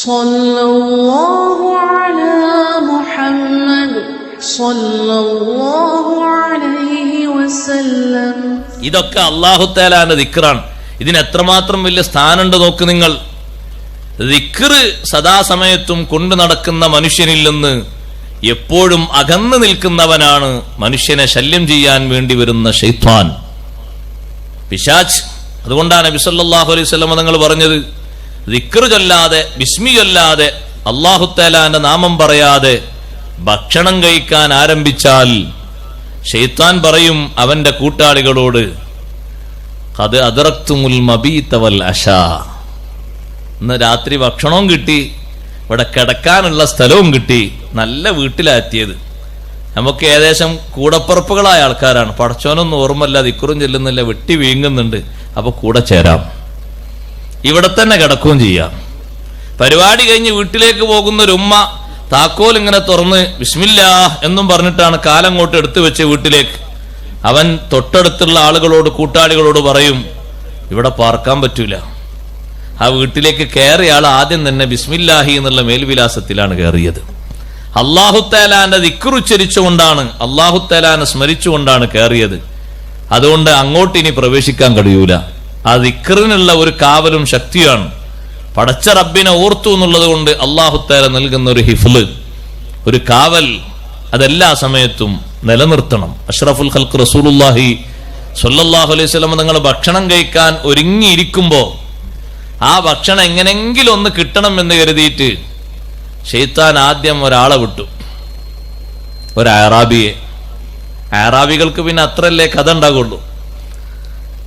صلى الله على محمد صلى الله عليه وسلم ഇതൊക്കെ അള്ളാഹുത്തേലാന്റെ ദിക്റാണ് ഇതിന് എത്രമാത്രം വലിയ സ്ഥാനമുണ്ട് നോക്ക് നിങ്ങൾ ദിക്റ് സദാസമയത്തും കൊണ്ടു നടക്കുന്ന മനുഷ്യനിൽ നിന്ന് എപ്പോഴും അകന്നു നിൽക്കുന്നവനാണ് മനുഷ്യനെ ശല്യം ചെയ്യാൻ വേണ്ടി വരുന്ന ഷെയ്ത്വാൻ പിശാച്ച് അതുകൊണ്ടാണ് നബിസല്ലാഹു അലൈഹി സ്വലമ തങ്ങൾ പറഞ്ഞത് ദിക്റ് ചൊല്ലാതെ ബിസ്മി ചൊല്ലാതെ അള്ളാഹുത്തേലാന്റെ നാമം പറയാതെ ഭക്ഷണം കഴിക്കാൻ ആരംഭിച്ചാൽ ഷെയ്ത്താൻ പറയും അവന്റെ കൂട്ടാളികളോട് അത് അതിറക്തുമുൽ മബീത്തവൽ അഷ ഇന്ന് രാത്രി ഭക്ഷണവും കിട്ടി ഇവിടെ കിടക്കാനുള്ള സ്ഥലവും കിട്ടി നല്ല വീട്ടിലാത്തിയത് നമുക്ക് ഏകദേശം കൂടപ്പുറപ്പുകളായ ആൾക്കാരാണ്. പടച്ചോനൊന്നും ഓർമ്മല്ല ദിക്കുറും ചെല്ലുന്നില്ല വെട്ടി വീങ്ങുന്നുണ്ട് അപ്പൊ കൂടെ ചേരാം. ഇവിടെ തന്നെ കിടക്കുകയും ചെയ്യാം. പരിപാടി കഴിഞ്ഞ് വീട്ടിലേക്ക് പോകുന്ന ഒരു ഉമ്മ താക്കോൽ ഇങ്ങനെ തുറന്ന് വിസ്മില്ല എന്നും പറഞ്ഞിട്ടാണ് കാലങ്ങോട്ട് എടുത്തു വെച്ച് വീട്ടിലേക്ക്. അവൻ തൊട്ടടുത്തുള്ള ആളുകളോട് കൂട്ടാളികളോട് പറയും ഇവിടെ പാർക്കാൻ പറ്റൂല. ആ വീട്ടിലേക്ക് കയറിയ ആൾ ആദ്യം തന്നെ ബിസ്മില്ലാഹി എന്നുള്ള മേൽവിലാസത്തിലാണ് കയറിയത്. അള്ളാഹുത്തേലാന്റെ ദിക്കുറുച്ചരിച്ചുകൊണ്ടാണ് അള്ളാഹുത്തേലാനെ സ്മരിച്ചുകൊണ്ടാണ് കയറിയത്. അതുകൊണ്ട് അങ്ങോട്ട് ഇനി പ്രവേശിക്കാൻ കഴിയൂല. ആ ദിക്കറിനുള്ള ഒരു കാവലും ശക്തിയാണ് പടച്ച റബ്ബിനെ ഓർത്തു എന്നുള്ളത് കൊണ്ട് അള്ളാഹുത്താര നൽകുന്ന ഒരു ഹിഫ്ല് ഒരു കാവൽ അതെല്ലാ സമയത്തും നിലനിർത്തണം. അഷ്റഫുൽ ഖൽക്ക് റസൂലുല്ലാഹി സൊല്ലാഹു അലൈഹി സ്വലം നിങ്ങൾ ഭക്ഷണം കഴിക്കാൻ ഒരുങ്ങിയിരിക്കുമ്പോൾ ആ ഭക്ഷണം എങ്ങനെങ്കിലും ഒന്ന് കിട്ടണം എന്ന് കരുതിയിട്ട് ഷെയ്ത്താൻ ആദ്യം ഒരാളെ വിട്ടു. ഒരു അറാബിയെ. അറാബികൾക്ക് പിന്നെ അത്രല്ലേ കഥ ഉണ്ടാകുള്ളൂ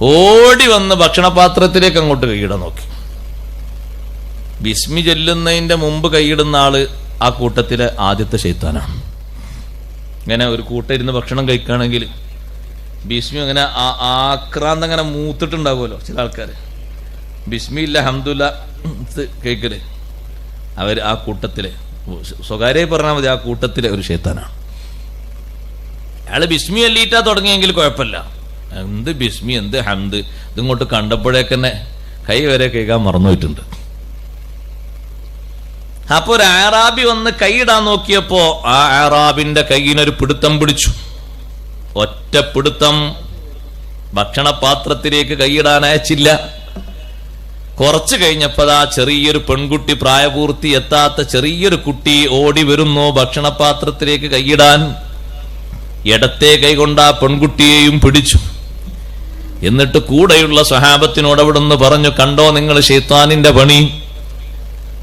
ഓടി വന്ന് ഭക്ഷണപാത്രത്തിലേക്ക് അങ്ങോട്ട് കൈയിടാൻ നോക്കി. ബിസ്മി ചൊല്ലുന്നതിന്റെ മുമ്പ് കൈയിടുന്ന ആൾ ആ കൂട്ടത്തിലെ ആദ്യത്തെ ശൈത്താനാണ്. ഇങ്ങനെ ഒരു കൂട്ടം ഇരുന്ന് ഭക്ഷണം കഴിക്കുകയാണെങ്കിൽ ബിസ്മി അങ്ങനെ ആക്രാന്തം അങ്ങനെ മൂത്തിട്ടുണ്ടാവുമല്ലോ ചില ആൾക്കാർ ബിസ്മി ഇല്ല ഹംദുല്ല കേൾക്കൽ അവർ ആ കൂട്ടത്തിലെ സ്വകാര്യമായി പറഞ്ഞാൽ മതി ആ കൂട്ടത്തിലെ ഒരു ശൈത്താനാണ്. അയാൾ ബിസ്മി അല്ലിയിട്ടാ തുടങ്ങിയെങ്കിൽ കുഴപ്പമില്ല. എന്ത് ബിസ്മി എന്ത് ഹംദ് ഇതിങ്ങോട്ട് കണ്ടപ്പോഴേക്ക് തന്നെ കൈ വരെ കേൾക്കാൻ മറന്നുപോയിട്ടുണ്ട് അപ്പൊ ഒരു ആറാബി വന്ന് കൈയിടാൻ നോക്കിയപ്പോ ആ ആറാബിന്റെ കൈയിനൊരു പിടുത്തം പിടിച്ചു. ഒറ്റ പിടുത്തം ഭക്ഷണപാത്രത്തിലേക്ക് കൈയിടാൻ അയച്ചില്ല. കുറച്ച് കുറച്ചു ആ ചെറിയൊരു പെൺകുട്ടി പ്രായപൂർത്തി എത്താത്ത ചെറിയൊരു കുട്ടി ഓടി വരുന്നു ഭക്ഷണപാത്രത്തിലേക്ക് കൈയിടാൻ ഇടത്തെ കൈകൊണ്ട് ആ പെൺകുട്ടിയെയും പിടിച്ചു. എന്നിട്ട് കൂടെയുള്ള സ്വഹാബത്തിനോട് അവിടുന്ന് പറഞ്ഞു കണ്ടോ നിങ്ങൾ ഷെയ്ത്താനിന്റെ പണി?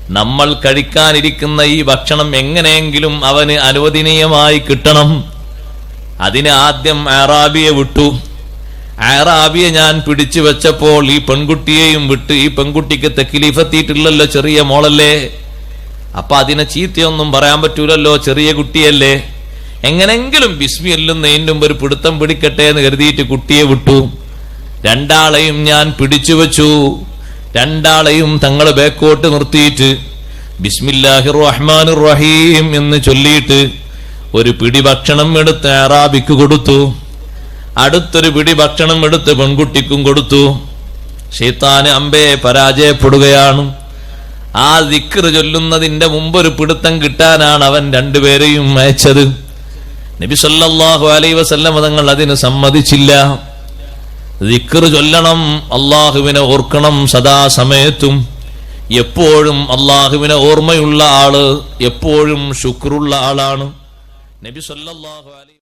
നമ്മൾ കഴിക്കാനിരിക്കുന്ന ഈ ഭക്ഷണം എങ്ങനെയെങ്കിലും അവന് അനുവദനീയമായി കിട്ടണം. അതിന് ആദ്യം ആറാബിയെ വിട്ടു. ആറാബിയെ ഞാൻ പിടിച്ചു വെച്ചപ്പോൾ ഈ പെൺകുട്ടിയെയും വിട്ട് ഈ പെൺകുട്ടിക്ക് തെക്കിലീഫെത്തിയിട്ടില്ലല്ലോ ചെറിയ മോളല്ലേ? അപ്പൊ അതിനെ ചീത്തയൊന്നും പറയാൻ പറ്റൂലല്ലോ ചെറിയ കുട്ടിയല്ലേ? എങ്ങനെങ്കിലും ബിസ്മി എല്ലുന്നതിന്റെ ഒരു പിടുത്തം പിടിക്കട്ടെ എന്ന് കരുതിയിട്ട് കുട്ടിയെ വിട്ടു. രണ്ടാളെയും ഞാൻ പിടിച്ചു വച്ചു രണ്ടാളെയും തങ്ങൾ ബേക്കോട്ട് നിർത്തിയിട്ട് ബിസ്മില്ലാഹി റഹ്മാൻ റഹീം എന്ന് ചൊല്ലിയിട്ട് ഒരു പിടി ഭക്ഷണം എടുത്ത് അറാബിക്ക് കൊടുത്തു. അടുത്തൊരു പിടി ഭക്ഷണം എടുത്ത് പെൺകുട്ടിക്കും കൊടുത്തു. ഷെയ്ത്താന് അമ്പയെ പരാജയപ്പെടുകയാണ്. ആ ദിക്ർ ചൊല്ലുന്നതിന്റെ മുമ്പ് ഒരു പിടുത്തം കിട്ടാനാണ് അവൻ രണ്ടുപേരെയും അയച്ചത്. നബി സല്ലല്ലാഹു അലൈഹി വസല്ലം തങ്ങൾ അതിന് സമ്മതിച്ചില്ല. ദിക്റ് ചൊല്ലണം അള്ളാഹുവിനെ ഓർക്കണം സദാസമയത്തും. എപ്പോഴും അള്ളാഹുവിനെ ഓർമ്മയുള്ള ആൾ എപ്പോഴും ശുക്രുള്ള ആളാണ്. നബി സല്ലാഹു അലൈഹി